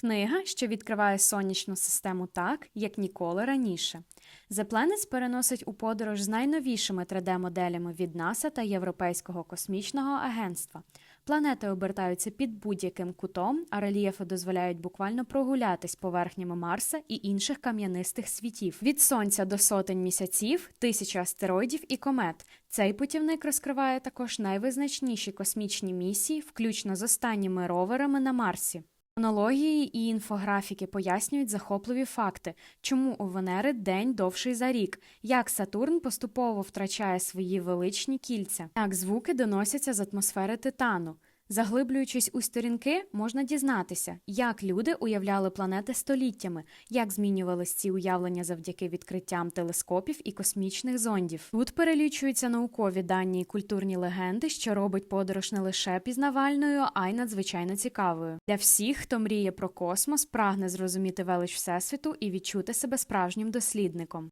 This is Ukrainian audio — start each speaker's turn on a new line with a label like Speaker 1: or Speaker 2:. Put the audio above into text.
Speaker 1: Книга, що відкриває сонячну систему так, як ніколи раніше. Planets переносить у подорож з найновішими 3D-моделями від НАСА та Європейського космічного агентства. Планети обертаються під будь-яким кутом, а рельєфи дозволяють буквально прогулятись поверхнями Марса і інших кам'янистих світів. Від сонця до сотень місяців, тисячі астероїдів і комет. Цей путівник розкриває також найвизначніші космічні місії, включно з останніми роверами на Марсі. Монології і інфографіки пояснюють захопливі факти, чому у Венери день довший за рік, як Сатурн поступово втрачає свої величні кільця, як звуки доносяться з атмосфери Титану. Заглиблюючись у сторінки, можна дізнатися, як люди уявляли планети століттями, як змінювались ці уявлення завдяки відкриттям телескопів і космічних зондів. Тут перелічуються наукові дані і культурні легенди, що робить подорож не лише пізнавальною, а й надзвичайно цікавою. Для всіх, хто мріє про космос, прагне зрозуміти велич всесвіту і відчути себе справжнім дослідником.